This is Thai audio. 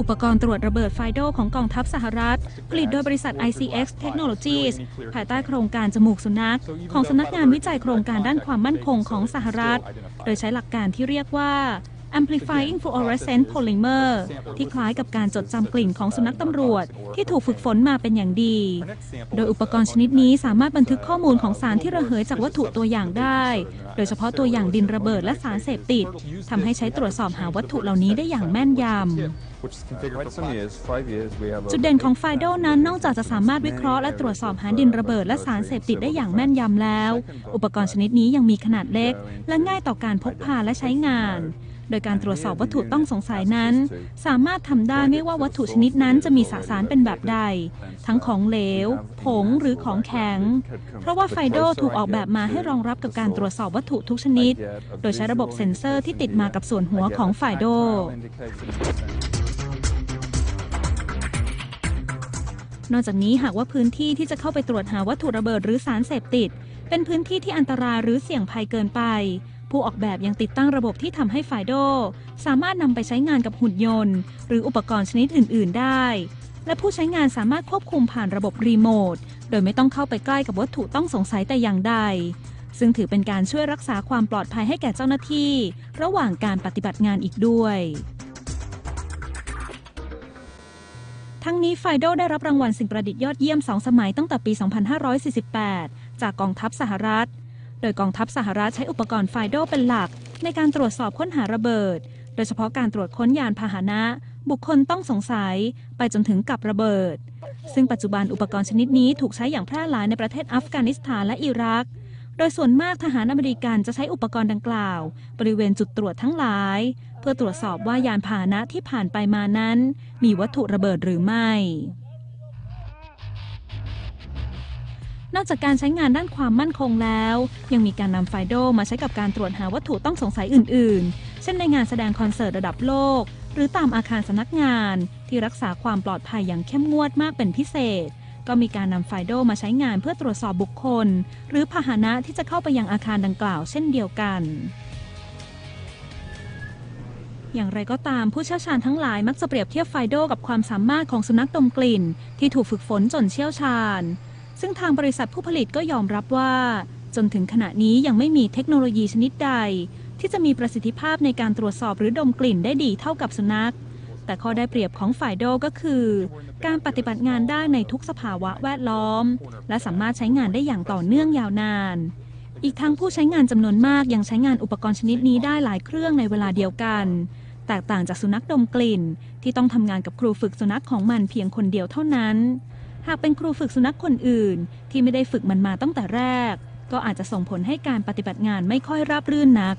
อุปกรณ์ตรวจระเบิดไฟโดของกองทัพสหรัฐ ผลิตโดยบริษัท ICX Technologies ภายใต้โครงการจมูกสุนัข ของสำนักงานวิจัยโครงการด้านความมั่นคงของสหรัฐ โดยใช้หลักการที่เรียกว่า Amplifying Fluorescent Polymer ที่คล้ายกับการจดจำกลิ่นของสุนัขตำรวจ ที่ถูกฝึกฝนมาเป็นอย่างดี โดยอุปกรณ์ชนิดนี้สามารถบันทึกข้อมูลของสารที่ระเหยจากวัตถุตัวอย่างได้ โดยเฉพาะตัวอย่างดินระเบิดและสารเสพติดทำให้ใช้ตรวจสอบหาวัตถุเหล่านี้ได้อย่างแม่นยำจุดเด่นของไฟโดนั้นนอกจากจะสามารถวิเคราะห์และตรวจสอบหาดินระเบิดและสารเสพติดได้อย่างแม่นยำแล้ว อุปกรณ์ชนิดนี้ยังมีขนาดเล็ก และง่ายต่อการพกพาและใช้งาน โดยการตรวจสอบวัตถุต้องสงสัยนั้น สามารถทำได้ไม่ว่าวัตถุชนิดนั้นจะมีสสารเป็นแบบใด ทั้งของเหลว ผงหรือของแข็ง เพราะว่าไฟโดถูกออกแบบมาให้รองรับกับการตรวจสอบวัตถุทุกชนิด โดยใช้ระบบเซ็นเซอร์ที่ติดมากับส่วนหัวของไฟโดนอกจากนี้หากว่าพื้นที่ที่จะเข้าไปตรวจหาวัตถุระเบิดหรือสารเสพติด เป็นพื้นที่ที่อันตรายหรือเสี่ยงภัยเกินไป ผู้ออกแบบยังติดตั้งระบบที่ทำให้ไฟโดสามารถนำไปใช้งานกับหุ่นยนต์ หรืออุปกรณ์ชนิดอื่น ๆ ได้ และผู้ใช้งานสามารถควบคุมผ่านระบบรีโมท โดยไม่ต้องเข้าไปใกล้กับวัตถุต้องสงสัยแต่อย่างใด ซึ่งถือเป็นการช่วยรักษาความปลอดภัยให้แก่เจ้าหน้าที่ ระหว่างการปฏิบัติงานอีกด้วยทั้งนี้ไฟโดได้รับรางวัลสิ่งประดิษฐ์ยอดเยี่ยม 2 สมัยตั้งแต่ปี 2548 จากกองทัพสหรัฐ โดยกองทัพสหรัฐใช้อุปกรณ์ไฟโดเป็นหลัก ในการตรวจสอบค้นหาระเบิด โดยเฉพาะการตรวจค้นยานพาหนะ บุคคลต้องสงสัย ไปจนถึงกับระเบิด ซึ่งปัจจุบันอุปกรณ์ชนิดนี้ถูกใช้อย่างแพร่หลายในประเทศอัฟกานิสถานและอิรัก โดยส่วนมากทหารอเมริกันจะใช้อุปกรณ์ดังกล่าว บริเวณจุดตรวจทั้งหลาย เพื่อตรวจสอบว่ายานพาหนะที่ผ่านไปมานั้น มีวัตถุระเบิดหรือไม่ นอกจากการใช้งานด้านความมั่นคงแล้ว ยังมีการนำไฟโดมาใช้กับการตรวจหาวัตถุต้องสงสัยอื่น ๆ เช่นในงานแสดงคอนเสิร์ตระดับโลก หรือตามอาคารสำนักงาน ที่รักษาความปลอดภัยอย่างเข้มงวดมากเป็นพิเศษ ก็มีการนำไฟโดมาใช้งานเพื่อตรวจสอบบุคคล หรือพาหนะที่จะเข้าไปยังอาคารดังกล่าวเช่นเดียวกันอย่างไรก็ตามผู้เชี่ยวชาญทั้งหลายมักจะเปรียบเทียบไฟโดกับความสามารถของสุนัขดมกลิ่น ที่ถูกฝึกฝนจนเชี่ยวชาญ ซึ่งทางบริษัทผู้ผลิตก็ยอมรับว่า จนถึงขณะนี้ยังไม่มีเทคโนโลยีชนิดใด ที่จะมีประสิทธิภาพในการตรวจสอบหรือดมกลิ่นได้ดีเท่ากับสุนัข แต่ข้อได้เปรียบของฝ่ายโดก็คือ การปฏิบัติงานได้ในทุกสภาวะแวดล้อม และสามารถใช้งานได้อย่างต่อเนื่องยาวนาน อีกทั้งผู้ใช้งานจำนวนมากยังใช้งานอุปกรณ์ชนิดนี้ได้หลายเครื่องในเวลาเดียวกัน แตกต่างจากสุนัขดมกลิ่น ที่ต้องทำงานกับครูฝึกสุนัขของมันเพียงคนเดียวเท่านั้น หากเป็นครูฝึกสุนัขคนอื่น ที่ไม่ได้ฝึกมันมาตั้งแต่แรก ก็อาจจะส่งผลให้การปฏิบัติงานไม่ค่อยราบรื่นนัก